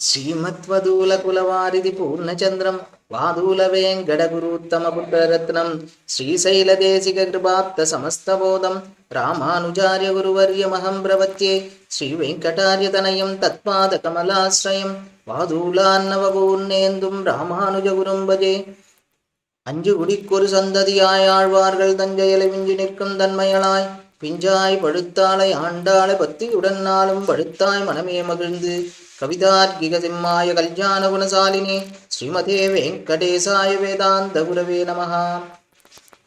శ్రీమత్వదూలకులవారిది పూర్ణచంద్రం వాదూలవేంకటగురుత్తమపుత్రరత్నం శ్రీశైలదేశికృపాత్త సమస్తబోధం రామానుజార్య గురువర్యమహం ప్రవత్యే தத்பாத తత్పాదకమలాశ్రయం வாதூலான்னவபூர்ணேந்தும் ராமானுஜ குரும்பஜே அஞ்சு குடிக்கொரு சந்ததியாய் ஆழ்வார்கள் தஞ்சையில விஞ்சி நிற்கும் தன்மையளாய் பிஞ்சாய் படுத்தாளை ஆண்டாளை பத்தியுடன் நாளும் படுத்தாய் மனமே மகிழ்ந்து கவிதார்க்கிக சிம்மாய கல்யாண குணசாலினே ஸ்ரீமதே வெங்கடேசாய வேதாந்த குரவே நமஹா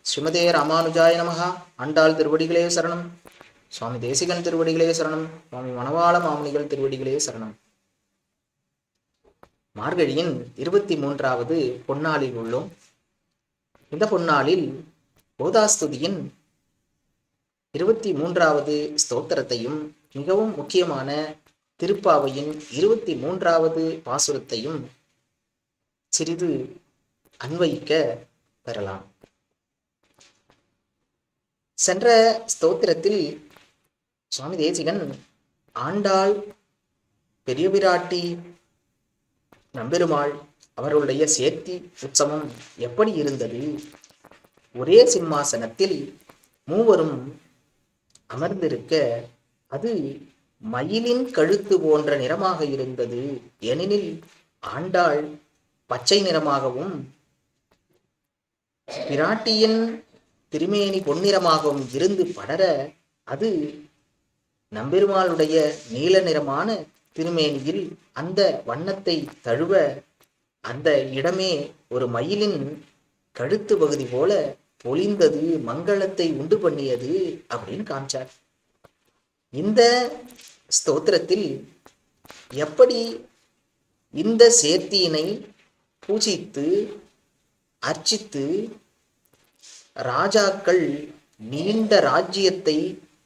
ஸ்ரீமதே ராமானுஜாய நமஹா அண்டாள் திருவடிகளே சரணம் சுவாமி தேசிகன் திருவடிகளே சரணம் சுவாமி மணவாள மாமுனிகள் திருவடிகளே சரணம் மார்கழியின் இருபத்தி மூன்றாவது பொன்னாளில் உள்ளோம் இந்த பொன்னாளில் போதாஸ்துதியின் இருபத்தி மூன்றாவது ஸ்தோத்திரத்தையும் மிகவும் முக்கியமான திருப்பாவையின் இருபத்தி மூன்றாவது பாசுரத்தையும் சிறிது அன்வயிக்க பெறலாம். சென்ற ஸ்தோத்திரத்தில் சுவாமி தேசிகன் ஆண்டாள் பெரிய பிராட்டி நம்பெருமாள் அவர்களுடைய சேர்த்தி உற்சவம் எப்படி இருந்தது? ஒரே சிம்மாசனத்தில் மூவரும் அமர்ந்திருக்க அது மயிலின் கழுத்து போன்ற நிறமாக இருந்தது. ஏனெனில் ஆண்டாள் பச்சை நிறமாகவும் பிராட்டியின் திருமேனி பொன்னிறமாகவும் இருந்து படர அது நம்பெருமாளுடைய நீல நிறமான திருமேனியில் அந்த வண்ணத்தை தழுவ அந்த இடமே ஒரு மயிலின் கழுத்து பகுதி போல பொழிந்தது மங்களத்தை உண்டு பண்ணியது அப்படின்னு காமிச்சார். இந்த ஸ்தோத்திரத்தில் எப்படி இந்த சேர்த்தியினை பூஜித்து அர்ச்சித்து ராஜாக்கள் நீண்ட ராஜ்யத்தை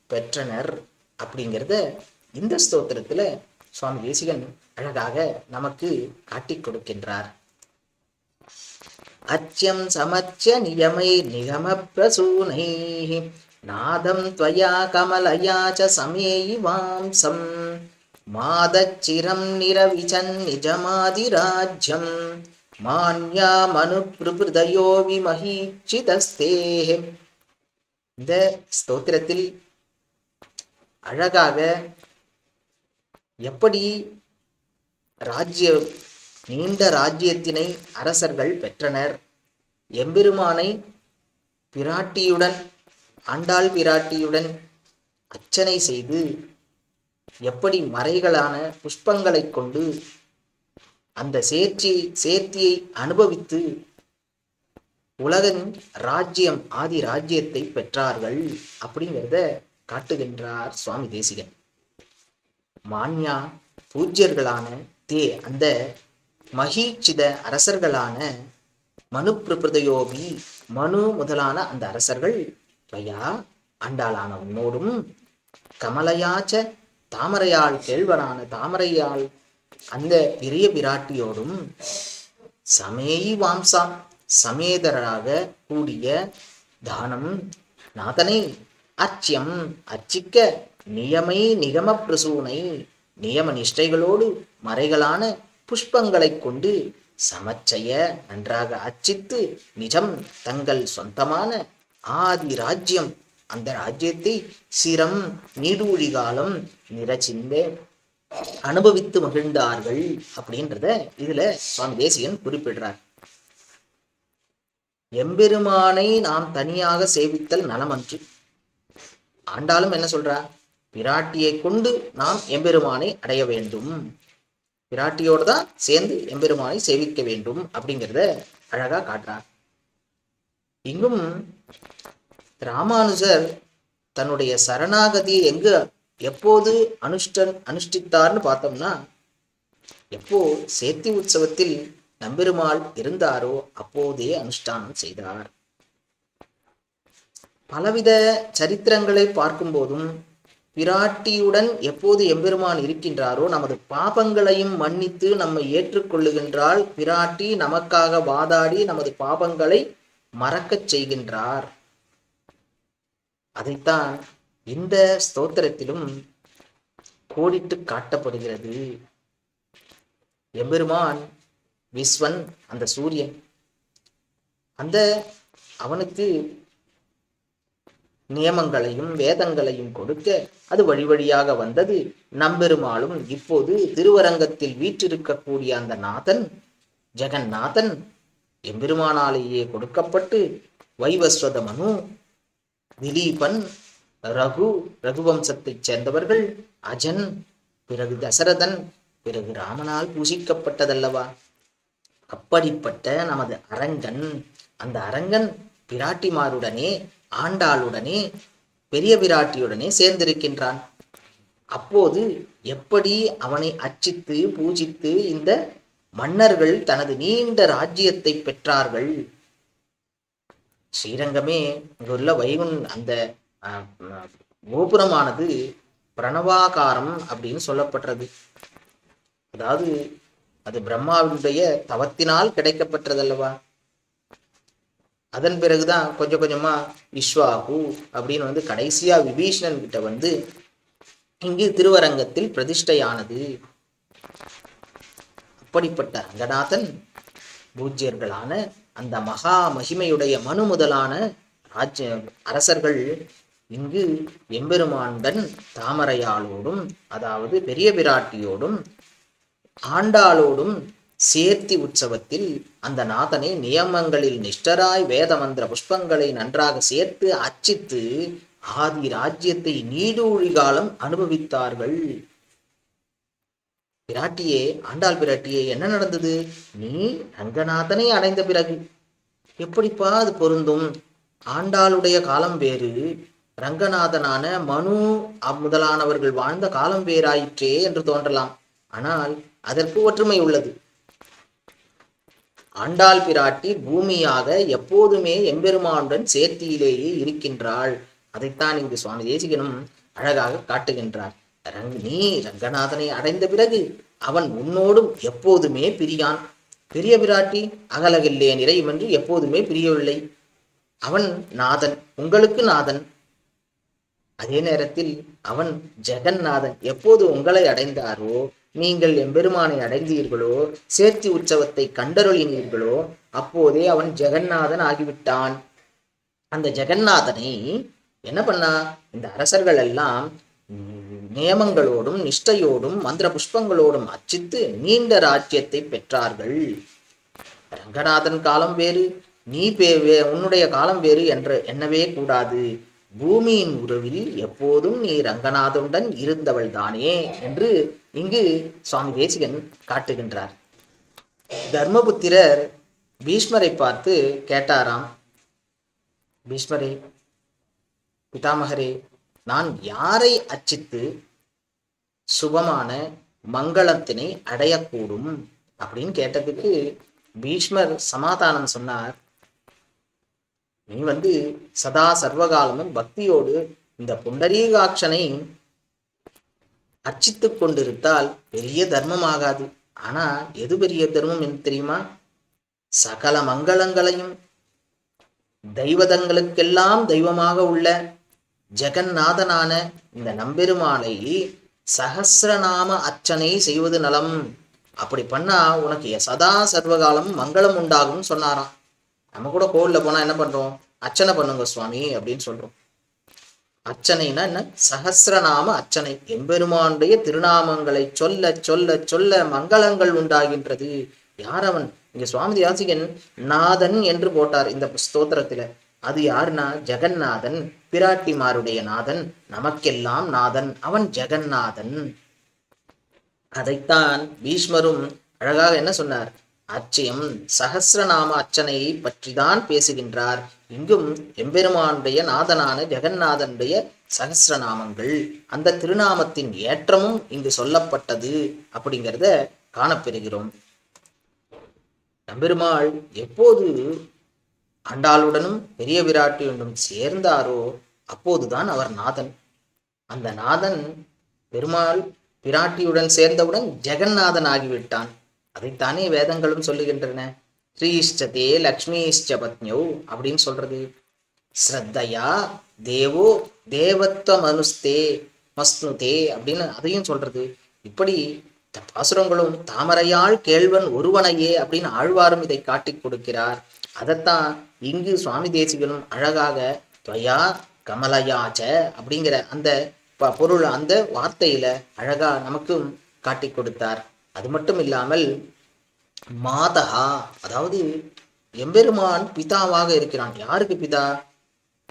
பெற்றனர் அப்படிங்கிறத இந்த ஸ்தோத்திரத்துல சுவாமி தேசிகன் அழகாக நமக்கு காட்டிக் கொடுக்கின்றார். அச்சம் சமச்ச நியமை நிகம பிரசூனை நாதம் துவயா கமலயா ச சமேயி வாம்சம் மாதச்சிரம் நிரவிச்சன் நிஜமாதிராஜ்யம். மான்யா மனு பிரபுதயோ இந்த ஸ்தோத்திரத்தில் அழகாக எப்படி ராஜ்ய நீண்ட ராஜ்யத்தினை அரசர்கள் பெற்றனர். எம்பெருமானை பிராட்டியுடன் ஆண்டாள் பிராட்டியுடன் அர்ச்சனை செய்து எப்படி மறைகளான புஷ்பங்களை கொண்டு அந்த சேர்ச்சி சேர்த்தியை அனுபவித்து உலகன் ராஜ்யம் ஆதி ராஜ்யத்தை பெற்றார்கள் அப்படிங்கிறத காட்டுகின்றார் சுவாமி தேசிகன். மான்யா பூஜ்யர்களான தே அந்த மகிழ்ச்சித அரசர்களான மனு பிரபிரதயோபி மனு முதலான அந்த அரசர்கள் பயா ஆண்டாளான உன்னோடும் கமலையாச்ச தாமரையாள் கேழ்வனான தாமரையாள் அந்த பெரிய பிராட்டியோடும் சமேயி வாம்சா சமேதராக கூடிய தானம் நாதனை அச்சியம் அர்ச்சிக்க நியமை நிகம பிரசூனை நியம நிஷ்டைகளோடு மறைகளான புஷ்பங்களை கொண்டு சமச்சய நன்றாக அச்சித்து நிஜம் தங்கள் சொந்தமான ஆதி ராஜ்யம். அந்த ராஜ்யத்தை சிரம் நீடூழி காலம் நிறச்சிந்து அனுபவித்து மகிழ்ந்தார்கள் அப்படின்றத இதுல சுவாமி தேசிகன் குறிப்பிடுறார். எம்பெருமானை நாம் தனியாக சேவித்தல் நலமன்று. ஆண்டாலும் என்ன சொல்றா? பிராட்டியை கொண்டு நாம் எம்பெருமானை அடைய வேண்டும். பிராட்டியோடு தான் சேர்ந்து எம்பெருமானை சேவிக்க வேண்டும் அப்படிங்கிறத அழகா காட்டுறார். இங்கும் ராமானுஜர் தன்னுடைய சரணாகதியை எங்கு எப்போது அனுஷ்டன் அனுஷ்டித்தார்னு பார்த்தோம்னா எப்போ சேத்தி உற்சவத்தில் நம்பெருமாள் இருந்தாரோ அப்போதே அனுஷ்டானம் செய்தார். பலவித சரித்திரங்களை பார்க்கும்போதும் பிராட்டியுடன் எப்போது எம்பெருமான் இருக்கின்றாரோ நமது பாபங்களையும் மன்னித்து நம்மை ஏற்றுக்கொள்ளுகின்றால் பிராட்டி நமக்காக வாதாடி நமது பாபங்களை மறக்கச் செய்கின்றார். அதைத்தான் இந்த ஸ்தோத்திரத்திலும் கோடிட்டு காட்டப்படுகிறது. எம்பெருமான் விஸ்வன் அந்த சூரியன் அந்த அவனுக்கு நியமங்களையும் வேதங்களையும் கொடுக்க அது வழி வழியாக வந்தது. நம்பெருமாளும் இப்போது திருவரங்கத்தில் வீற்றிருக்கக்கூடிய அந்த நாதன் ஜெகந்நாதன் எம்பெருமானாலேயே கொடுக்கப்பட்டு வைவஸ்வத மனு திலீபன் ரகு ரகுவம்சத்தைச் சேர்ந்தவர்கள் அஜன் பிறகு தசரதன் பிறகு ராமனால் பூசிக்கப்பட்டதல்லவா? அப்படிப்பட்ட நமது அரங்கன் அந்த அரங்கன் பிராட்டிமாருடனே ஆண்டாளுடனே பெரிய பிராட்டியுடனே சேர்ந்திருக்கின்றான். அப்போது எப்படி அவனை அர்ச்சித்து பூஜித்து இந்த மன்னர்கள் தனது நீண்ட ராஜ்யத்தை பெற்றார்கள். ஸ்ரீரங்கமே இங்குள்ள வைகுன் அந்த அஹ், கோபுரமானது பிரணவாகாரம் அப்படின்னு சொல்லப்படுறது அதாவது அது பிரம்மாவினுடைய தவத்தினால் கிடைக்கப்பட்டதல்லவா? அதன் பிறகுதான் கொஞ்சம் கொஞ்சமா விஸ்வாகு அப்படின்னு வந்து கடைசியா விபீஷணன் கிட்ட வந்து இங்கு திருவரங்கத்தில் பிரதிஷ்டையானது. அப்படிப்பட்ட ரங்கநாதன் பூஜ்யர்களான அந்த மகா மகிமையுடைய மனு முதலான ராஜ்ய அரசர்கள் இங்கு எம்பெருமாண்டன் தாமரையாளோடும் அதாவது பெரிய பிராட்டியோடும் ஆண்டாளோடும் சேர்த்தி உற்சவத்தில் அந்த நாதனை நியமங்களில் நிஷ்டராய் வேத மந்திர புஷ்பங்களை நன்றாக சேர்த்து அச்சித்து ஆதி ராஜ்யத்தை நீடூழி காலம் அனுபவித்தார்கள். பிராட்டியே ஆண்டாள் பிராட்டியே என்ன நடந்தது? நீ ரங்கநாதனை அடைந்த பிறகு. எப்படிப்பா அது பொருந்தும்? ஆண்டாளுடைய காலம் வேறு. ரங்கநாதனான மனு முதலானவர்கள் வாழ்ந்த காலம் வேறாயிற்றே என்று தோன்றலாம். ஆனால் அதற்கு ஒற்றுமை உள்ளது. ஆண்டாள் பிராட்டி பூமியாக எப்போதுமே எம்பெருமானுடன் சேர்த்தியிலேயே இருக்கின்றாள். அதைத்தான் இங்கு சுவாமி தேசிகனும் அழகாக காட்டுகின்றார். நீ ரங்கநாதனை அடைந்த பிறகு அவன் உன்னோடும் எப்போதுமே பிரியான். பெரிய பிராட்டி அகலகில்லே நிறையும் எப்போதுமே பிரியவில்லை. அவன் நாதன் உங்களுக்கு நாதன். அதே நேரத்தில் அவன் ஜெகந்நாதன் எப்போது உங்களை அடைந்தாரோ நீங்கள் எம்பெருமானை அடைந்தீர்களோ சேர்த்தி உற்சவத்தை கண்டருளினீர்களோ அப்போதே அவன் ஜெகந்நாதன் ஆகிவிட்டான். அந்த ஜெகந்நாதனை என்ன பண்ணா இந்த அரசர்கள் எல்லாம் நியமங்களோடும் நிஷ்டையோடும் மந்திர புஷ்பங்களோடும் அச்சித்து நீண்ட ராஜ்யத்தை பெற்றார்கள். ரங்கநாதன் காலம் வேறு நீ பே வே- உன்னுடைய காலம் வேறு என்று எண்ணவே கூடாது. பூமியின் உறவில் எப்போதும் நீ ரங்கநாதனுடன் இருந்தவள் தானே என்று இங்கு சுவாமி தேசிகன் காட்டுகின்றார். தர்மபுத்திரர் பீஷ்மரை பார்த்து கேட்டாராம் பீஷ்மரே பிதாமகரே நான் யாரை அச்சித்து சுபமான மங்களத்தினை அடையக்கூடும்? அப்படின்னு கேட்டதுக்கு பீஷ்மர் சமாதானம் சொன்னார். நீ வந்து சதா சர்வகாலமும் பக்தியோடு இந்த புண்டரீகாட்சனை அர்ச்சித்து கொண்டிருந்தால் பெரிய தர்மம் ஆகாது ஆனா எது பெரிய தர்மம் என்று தெரியுமா? சகல மங்களங்களையும் தெய்வதங்களுக்கெல்லாம் தெய்வமாக உள்ள ஜெகநாதனான இந்த நம்பெருமாளை சகசிரநாம அர்ச்சனை செய்வது நலம். அப்படி பண்ணா உனக்கு சதா சர்வகாலம் மங்களம் உண்டாகும்னு சொன்னாராம். நம்ம கூட கோவில்ல போனா என்ன பண்றோம்? அர்ச்சனை பண்ணுங்க சுவாமி அப்படின்னு சொல்றோம். அர்ச்சனைனா என்ன? சகசிரநாம அர்ச்சனை. எம்பெருமானுடைய திருநாமங்களை சொல்ல சொல்ல சொல்ல மங்களங்கள் உண்டாகின்றது. யார் அவன்? இங்க சுவாமி யாசிகன் நாதன் என்று போட்டார் இந்த ஸ்தோத்திரத்துல. அது யாருன்னா ஜெகந்நாதன் பிராட்டிமாருடைய நாதன் நமக்கெல்லாம் நாதன் அவன் ஜெகந்நாதன் அதைத்தான் பீஷ்மரும் அழகாக என்ன சொன்னார்? அச்சயம் சகசிரநாம அர்ச்சனையை பற்றிதான் பேசுகின்றார். இங்கும் எம்பெருமானுடைய நாதனான ஜெகந்நாதனுடைய சகசிரநாமங்கள் அந்த திருநாமத்தின் ஏற்றமும் இங்கு சொல்லப்பட்டது அப்படிங்கிறத காணப்பெறுகிறோம். நம்பெருமாள் எப்போது ஆண்டாளுடனும் பெரிய விராட்டியுடனும் சேர்ந்தாரோ அப்போதுதான் அவர் நாதன். அந்த நாதன் பெருமாள் பிராட்டியுடன் சேர்ந்தவுடன் ஜெகநாதன் ஆகிவிட்டான் அதைத்தானே வேதங்களும் சொல்லுகின்றன. ஸ்ரீஷ்டதே லக்ஷ்மிஷ்ட பத்னியோ அப்படின்னு சொல்றது. ஸ்ரத்தையா தேவோ தேவத்வ மனுஸ்தே மஸ்னுதே அப்படின்னு அதையும் சொல்றது. இப்படி இந்த பாசுரங்களும் தாமரையாள் கேள்வன் ஒருவனையே அப்படின்னு ஆழ்வாரும் இதை காட்டி கொடுக்கிறார். அதைத்தான் இங்கு சுவாமி தேசிகனும் அழகாக துவையா கமலயாச்ச அப்படிங்கிற அந்த ப- பொருள் அந்த வார்த்தையில அழகா நமக்கும் காட்டி கொடுத்தார். அது மட்டும் இல்லாமல் மாதகா அதாவது எம்பெருமான் பிதாவாக இருக்கிறான். யாருக்கு பிதா?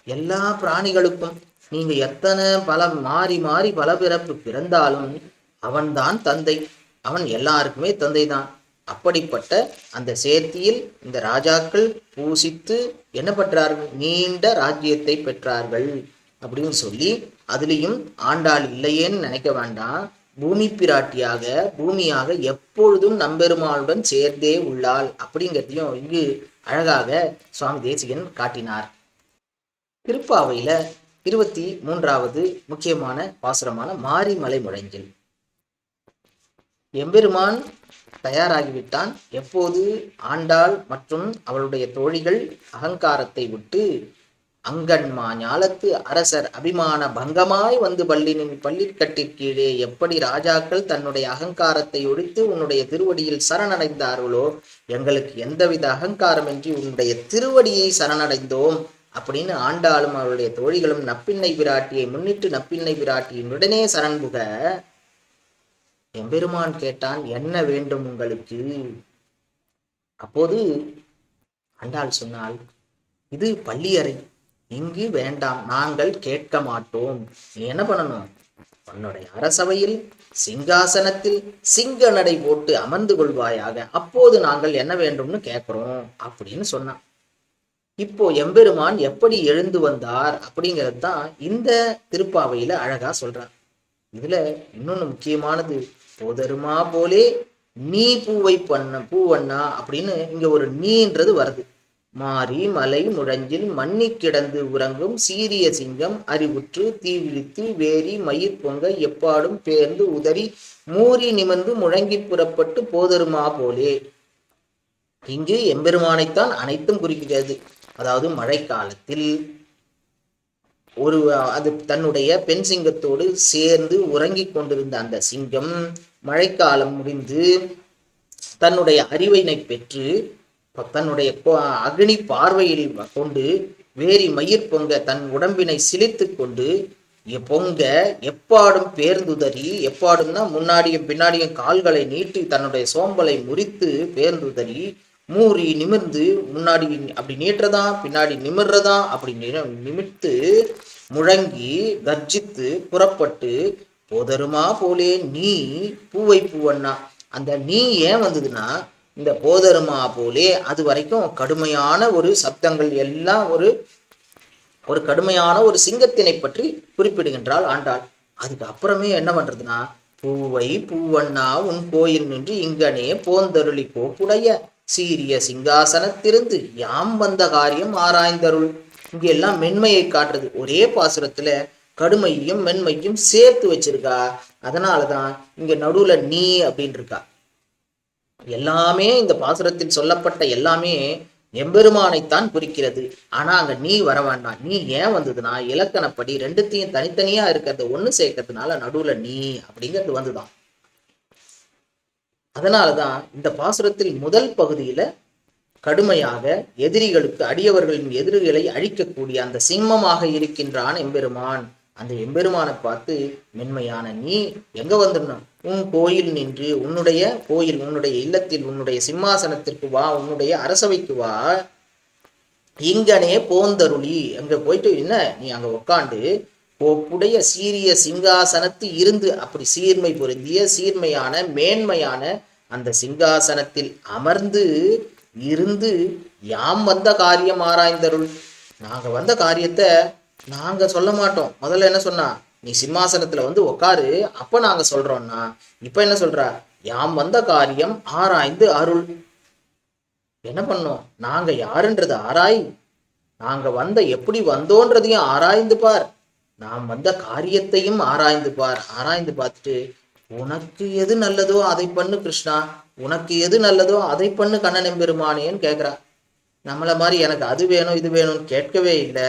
எல்லா பிராணிகளுக்கும். நீங்க எத்தனை பல மாறி மாறி பல பிறப்பு பிறந்தாலும் அவன்தான் தந்தை. அவன் எல்லாருக்குமே தந்தை தான் அப்படிப்பட்ட அந்த சேர்த்தியில் இந்த ராஜாக்கள் பூசித்து என்ன பெற்றார்கள் நீண்ட ராஜ்யத்தை பெற்றார்கள் அப்படின்னு சொல்லி அதுலேயும் ஆண்டாள் இல்லையேன்னு நினைக்க வேண்டாம். பூமி பிராட்டியாக பூமியாக எப்பொழுதும் நம்பெருமாளுடன் சேர்ந்தே உள்ளாள் அப்படிங்கிறதையும் இங்கு அழகாக சுவாமி தேசிகன் காட்டினார். திருப்பாவையில இருபத்தி மூன்றாவது முக்கியமான பாசுரமான மாரிமலை முழங்கில் எம்பெருமான் தயாராகிவிட்டான். எப்போது? ஆண்டாள் மற்றும் அவளுடைய தோழிகள் அகங்காரத்தை விட்டு அங்கன்மா ஞாலத்து அரசர் அபிமான பங்கமாய் வந்து பள்ளினின் பள்ளிக்கட்டிற்கீழே எப்படி ராஜாக்கள் தன்னுடைய அகங்காரத்தை ஒழித்து உன்னுடைய திருவடியில் சரணடைந்தார்களோ? எங்களுக்கு எந்தவித அகங்காரமின்றி உன்னுடைய திருவடியை சரணடைந்தோம். அப்படின்னு ஆண்டாளும் அவருடைய தோழிகளும் நப்பிண்ணை பிராட்டியை முன்னிட்டு நப்பிண்ணை பிராட்டியின் உடனே சரண்புக எம்பெருமான் கேட்டான் என்ன வேண்டும் உங்களுக்கு? அப்போது ஆண்டாள் சொன்னால் இது பள்ளியறை இங்கு வேண்டாம் நாங்கள் கேட்க மாட்டோம். நீ என்ன பண்ணணும்? உன்னுடைய அரசவையில் சிங்காசனத்தில் சிங்க நடை போட்டு அமர்ந்து கொள்வாயாக அப்போது நாங்கள் என்ன வேண்டும்னு கேட்கிறோம் அப்படின்னு சொன்னான். இப்போ எம்பெருமான் எப்படி எழுந்து வந்தார் அப்படிங்கிறது தான் இந்த திருப்பாவையில அழகா சொல்றார் இதுல இன்னொன்னு முக்கியமானது போதருமா போலே? நீ பூவை பண்ண பூவண்ணா அப்படின்னு இங்க ஒரு நீன்றது வருது. மாறி மலை முழஞ்சில் மண்ணி கிடந்து உறங்கும் சீரிய சிங்கம் அறிவுற்று தீவிழித்து வேரி மயிர் பொங்க எப்பாடும் பேர்ந்து உதறி மூறி நிமிர்ந்து முழங்கி புறப்பட்டு போதருமா போலே? இங்கு எம்பெருமானைத்தான் அனைத்தும் குறிக்கிறது. அதாவது மழைக்காலத்தில் ஒரு அது தன்னுடைய பெண் சிங்கத்தோடு சேர்ந்து உறங்கிக் கொண்டிருந்த அந்த சிங்கம் மழைக்காலம் முடிந்து தன்னுடைய அறிவினை பெற்று தன்னுடைய அக்னி பார்வையில் கொண்டு வேரி மயிர் பொங்க தன் உடம்பினை சிலித்து கொண்டு பொங்க எப்பாடும் பேர்ந்துதறி எப்பாடும்னா முன்னாடியும் பின்னாடியும் கால்களை நீட்டி தன்னுடைய சோம்பலை முறித்து பேர்ந்துதறி மூறி நிமிர்ந்து முன்னாடி அப்படி நீட்டுறதா பின்னாடி நிமிர்றதா அப்படி நிமித்து நிமிர்த்து முழங்கி கர்ஜித்து புறப்பட்டு போதருமா போலே நீ பூவை பூவண்ணா. அந்த நீ ஏன் வந்ததுன்னா இந்த போதருமா போலே அது வரைக்கும் கடுமையான ஒரு சப்தங்கள் எல்லாம் ஒரு ஒரு கடுமையான ஒரு சிங்கத்தினை பற்றி குறிப்பிடுகின்றாள் ஆண்டாள். அதுக்கு அப்புறமே என்ன பண்றதுன்னா பூவை பூவண்ணா உன் கோயில் நின்று இங்கனே போந்தருளி போக்குடைய சீரிய சிங்காசனத்திலிருந்து யாம் வந்த காரியம் ஆராய்ந்தருள். இங்க எல்லாம் மென்மையை காட்டுறது. ஒரே பாசுரத்துல கடுமையும் மென்மையும் சேர்த்து வச்சிருக்கா. அதனாலதான் இங்க நடுவுல நீ அப்படின்னு இருக்கா எல்லாமே இந்த பாசுரத்தில் சொல்லப்பட்ட எல்லாமே எம்பெருமானைத்தான் குறிக்கிறது. ஆனா அங்க நீ வர வேண்டாம். நீ ஏன் வந்ததுன்னா இலக்கணப்படி ரெண்டுத்தையும் தனித்தனியா இருக்கிறத ஒண்ணு சேர்க்கறதுனால நடுவுல நீ அப்படிங்கிறது வந்துதான். அதனாலதான் இந்த பாசுரத்தில் முதல் பகுதியில் கடுமையாக எதிரிகளுக்கு அடியவர்களின் எதிரிகளை அழிக்கக்கூடிய அந்த சிம்மமாக இருக்கின்றான் எம்பெருமான். அந்த எம்பெருமானை பார்த்து மென்மையான நீ எங்க வந்துடணும் உன் கோயில் நின்று உன்னுடைய கோயில் உன்னுடைய இல்லத்தில் உன்னுடைய சிம்மாசனத்திற்கு வா உன்னுடைய அரசவைக்கு வா. இங்கனே போந்தருளி. அங்க போயிட்டு என்ன? நீ அங்க உட்காந்து கோப்புடைய சீரிய சிங்காசனத்து இருந்து அப்படி சீர்மை பொருந்திய சீர்மையான மேன்மையான அந்த சிங்காசனத்தில் அமர்ந்து இருந்து யாம் வந்த காரியம் ஆராய்ந்தருள். நாங்க வந்த காரியத்தை நாங்க சொல்ல மாட்டோம். முதல்ல என்ன சொன்னா நீ சிம்மாசனத்துல வந்து உட்காரு அப்ப நாங்க சொல்றோம்னா இப்ப என்ன சொல்ற? யாம் வந்த காரியம் ஆராய்ந்து அருள். என்ன பண்ணோம்? நாங்க யாருன்றது ஆராய் நாங்க வந்த எப்படி வந்தோன்றதையும் ஆராய்ந்து பார். நாம் வந்த காரியத்தையும் ஆராய்ந்து பார் ஆராய்ந்து பார்த்துட்டு உனக்கு எது நல்லதோ அதை பண்ணு கிருஷ்ணா உனக்கு எது நல்லதோ அதை பண்ணு கண்ணன் பெருமானேன்னு கேட்குறா நம்மள மாதிரி எனக்கு அது வேணும் இது வேணும்னு கேட்கவே இல்லை.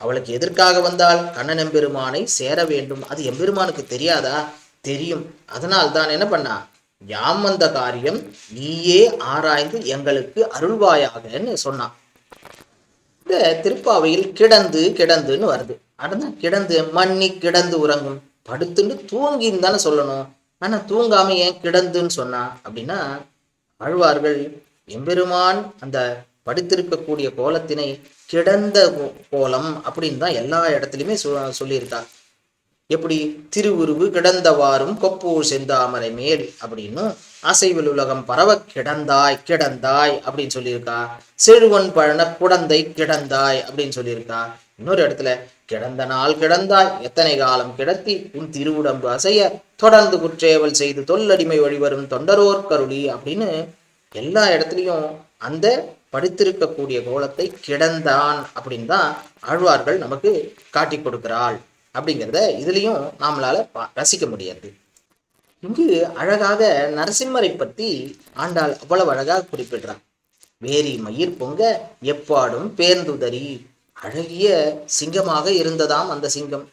அவளுக்கு எதற்காக வந்தால் கண்ணன் எம்பெருமானை சேர வேண்டும்? அது எம்பெருமானுக்கு தெரியாதா? தெரியும். அதனால் தான் என்ன பண்ணா? யாம் வந்த காரியம் நீயே ஆராய்ந்து எங்களுக்கு அருள்வாயாகன்னு சொன்னான். இந்த திருப்பாவையில் கிடந்து கிடந்துன்னு வருது. அடந்தான் கிடந்து மண்ணி கிடந்து உறங்கும். படுத்துன்னு தூங்கின்னு தானே சொல்லணும். ஆனா தூங்காம ஏன் கிடந்துன்னு சொன்னா? அப்படின்னா ஆழ்வார்கள் எம்பெருமான் அந்த படுத்திருக்கக்கூடிய கோலத்தினை கிடந்த கோ- கோலம் அப்படின்னு தான் எல்லா இடத்துலையுமே சொ எப்படி? திருவுருவு கிடந்தவாறும் கொப்பூர் செந்தாமரை மேல் அப்படின்னும் அசைவில் உலகம் பரவ கிடந்தாய் கிடந்தாய் அப்படின்னு சொல்லியிருக்கா. செழுவன் பழன குடந்தை கிடந்தாய் அப்படின்னு சொல்லியிருக்கா. இன்னொரு இடத்துல கிடந்த நாள் கிடந்தாய் எத்தனை காலம் கிடத்தி உன் திருவுடம்பு அசைய தொடர்ந்து குற்றேவல் செய்து தொல்லடிமை வழிவரும் தொண்டரோர் கருளி அப்படின்னு எல்லா இடத்துலையும் அந்த படுத்திருக்கக்கூடிய கோலத்தை கிடந்தான் அப்படின்னு தான் ஆழ்வார்கள் நமக்கு காட்டி கொடுக்கிறாள் அப்படிங்கிறத இதுலயும் நம்மளால ரசிக்க முடியாது. இங்கு அழகாக நரசிம்மரை பத்தி ஆண்டாள் அவ்வளவு அழகாக குறிப்பிடுறான். வேரி மயிர் பொங்க எப்பாடும் பேர்ந்துதறி அழகிய சிங்கமாக இருந்ததாம் அந்த சிங்கம்.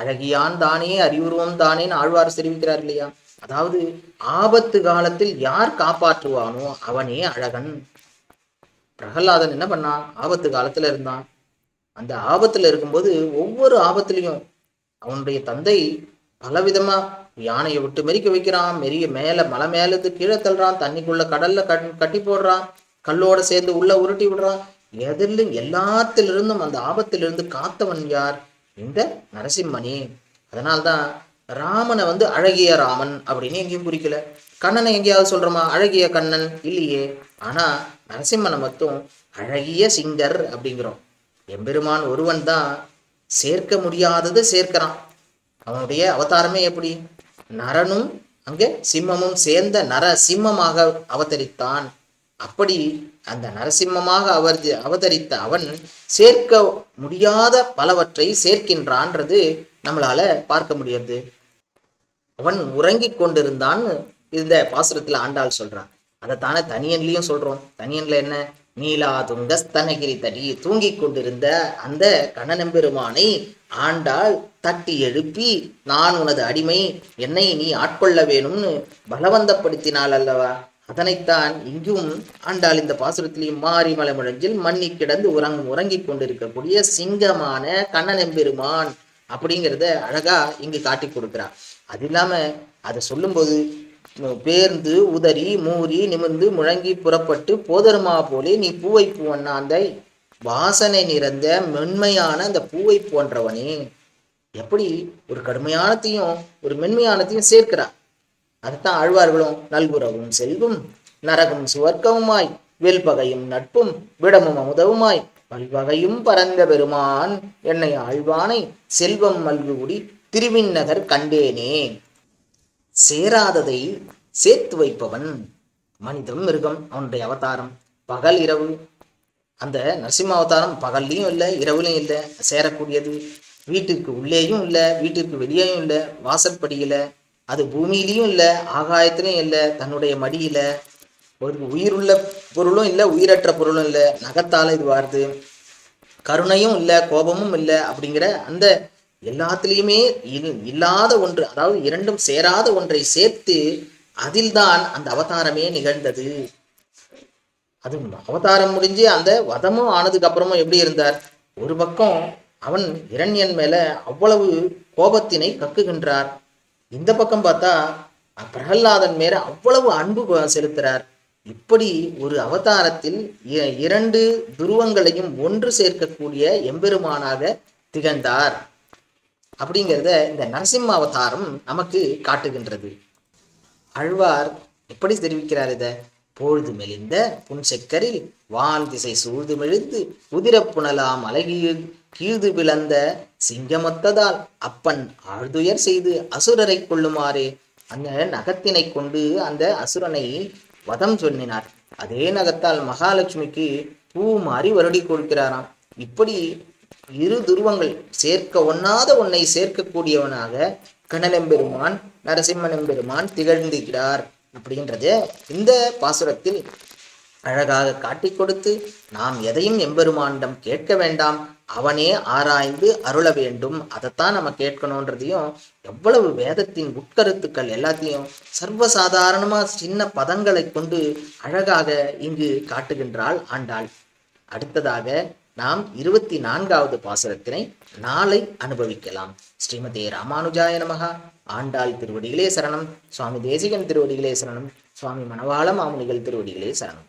அழகியான் தானே அறிவுருவம் தானேன்னு ஆழ்வார் தெரிவிக்கிறார் இல்லையா? அதாவது ஆபத்து காலத்தில் யார் காப்பாற்றுவானோ அவனே அழகன். பிரகலாதன் என்ன பண்ணான்? ஆபத்து காலத்துல இருந்தான். அந்த ஆபத்துல இருக்கும்போது ஒவ்வொரு ஆபத்துலயும் அவனுடைய தந்தை பலவிதமா யானையை விட்டு மெரிக்க வைக்கிறான் மெரிய மேல மலை மேலது கீழே தள்ளுறான் தண்ணிக்குள்ள கடல்ல கட்- கட்டி போடுறான் கல்லோட சேர்ந்து உள்ள உருட்டி விடுறான். எதிலும் எல்லாத்திலிருந்தும் அந்த ஆபத்திலிருந்து காத்தவன் யார் இந்த நரசிம்மனே. அதனால்தான் ராமனை வந்து அழகிய ராமன் அப்படின்னு எங்கேயும் குறிக்கல. கண்ணனை எங்கேயாவது சொல்றோமா? அழகிய கண்ணன் இல்லையே. ஆனா நரசிம்மனை மட்டும் அழகிய சிங்கர் அப்படிங்கிறோம். எம்பெருமான் ஒருவன் தான் சேர்க்க முடியாதது சேர்க்கிறான். அவனுடைய அவதாரமே எப்படி? நரனும் அங்கே சிம்மமும் சேர்ந்த நர சிம்மமாக அவதரித்தான். அப்படி அந்த நரசிம்மமாக அவர் அவதரித்த அவன் சேர்க்க முடியாத பலவற்றை சேர்க்கின்றான்றது நம்மளால பார்க்க முடியாது. அவன் உறங்கிக் கொண்டிருந்தான்னு இந்த பாசுரத்துல ஆண்டாள் சொல்றான் அதைத்தானே தனியன்லயும் சொல்றோம். தனியன்ல என்ன? நீலா துங்கஸ்தனகிரி தடி தூங்கிக் கொண்டிருந்த அந்த கண்ணனம்பெருமானை ஆண்டாள் தட்டி எழுப்பி நான் உனது அடிமை என்னை நீ ஆட்கொள்ள வேணும்னு பலவந்தப்படுத்தினாள் அல்லவா? அதனைத்தான் இங்கும் ஆண்டாள் இந்த பாசுரத்திலையும் மாறி மலை முழஞ்சில் மண்ணி கிடந்து உறங் உறங்கிக் கொண்டிருக்கக்கூடிய சிங்கமான கண்ணனெம்பெருமான் அப்படிங்கிறத அழகா இங்கு காட்டி கொடுக்கிறார். அது இல்லாம அதை சொல்லும்போது பேர்ந்து உதறி மூறி நிமிர்ந்து முழங்கி புறப்பட்டு போதருமா போலே நீ பூவை பூவண்ணாந்தை வாசனை நிறைந்த மென்மையான அந்த பூவை போன்றவனே. எப்படி? ஒரு கடுமையானத்தையும் ஒரு மென்மையானத்தையும் சேர்க்கிறா அதுதான் ஆழ்வார்களும் நல்குறவும் செல்வம் நரகம் சுவர்க்கவுமாய் வெல்பகையும் நட்பும் விடமும் அமுதவுமாய் பல்வகையும் பரந்த பெருமான் என்னை ஆழ்வானை செல்வம் மல்குடி திருவிண்ணகர் கண்டேனே. சேராததை சேர்த்து வைப்பவன் மனிதம் மிருகம் அவனுடைய அவதாரம் பகல் இரவு. அந்த நரசிம்ம அவதாரம் பகல்லையும் இல்லை இரவுலையும் இல்லை சேரக்கூடியது. வீட்டுக்கு உள்ளேயும் இல்லை வீட்டுக்கு வெளியேயும் இல்லை வாசற்படியில் அது பூமியிலையும் இல்லை ஆகாயத்திலையும் இல்லை தன்னுடைய மடியில ஒரு உயிருள்ள பொருளும் இல்லை உயிரற்ற பொருளும் இல்லை நகத்தால இது வாருது. கருணையும் இல்லை கோபமும் இல்லை அப்படிங்கிற அந்த எல்லாத்துலேயுமே இல்லாத ஒன்று அதாவது இரண்டும் சேராத ஒன்றை சேர்த்து அதில்தான் அந்த அவதாரமே நிகழ்ந்தது. அது அவதாரம் முடிஞ்சு அந்த வதமும் ஆனதுக்கு அப்புறமும் எப்படி இருந்தார்? ஒரு பக்கம் அவன் இரண்யன் மேல அவ்வளவு கோபத்தினை கக்குகின்றார். இந்த பக்கம் பார்த்தா பிரகல்லாதன் மேல அவ்வளவு அன்பு செலுத்துறார். இப்படி ஒரு அவதாரத்தில் இ- இரண்டு துருவங்களையும் ஒன்று சேர்க்கக்கூடிய எம்பெருமானாக திகழ்ந்தார். அப்படிங்கிறத இந்த நரசிம்ம அவதாரம் நமக்கு காட்டுகின்றது. அழ்வார் எப்படி தெரிவிக்கிறார் இத? பொழுது மெலிந்த புன்செக்கரில் வான் திசை சூழ்ந்து மெழுந்து உதிரப்புணலாம் அழகியில் கீழ்து விளந்த சிங்கமொத்ததால் அப்பன் ஆழ்துயர் செய்து அசுரரை கொள்ளுமாறு அந்த நகத்தினை கொண்டு அந்த அசுரனை வதம் சொன்னினார். அதே நகத்தால் மகாலட்சுமிக்கு பூ மாறி வருடி கொடுக்கிறாராம். இப்படி இரு துருவங்கள் சேர்க்க ஒண்ணாத ஒன்னை சேர்க்கக்கூடியவனாக கண்ணனெம்பெருமான் நரசிம்மனெம்பெருமான் திகழ்ந்துகிறார் அப்படின்றத இந்த பாசுரத்தில் அழகாக காட்டிக் கொடுத்து நாம் எதையும் எம்பெருமானிடம் கேட்க வேண்டாம். அவனே ஆராய்ந்து அருள வேண்டும். அதைத்தான் நம்ம கேட்கணுன்றதையும் எவ்வளவு வேதத்தின் உட்கருத்துக்கள் எல்லாத்தையும் சர்வசாதாரணமா சின்ன பதங்களை கொண்டு அழகாக இங்கு காட்டுகின்றாள் ஆண்டாள். அடுத்ததாக நாம் இருபத்தி நான்காவது பாசுரத்தினை நாளை அனுபவிக்கலாம். ஸ்ரீமதி ராமானுஜாய நமகா ஆண்டாள் திருவடிகளே சரணம். சுவாமி தேசிகன் திருவடிகளே சரணம். சுவாமி மணவாள மாமுனிகள் திருவடிகளே சரணம்.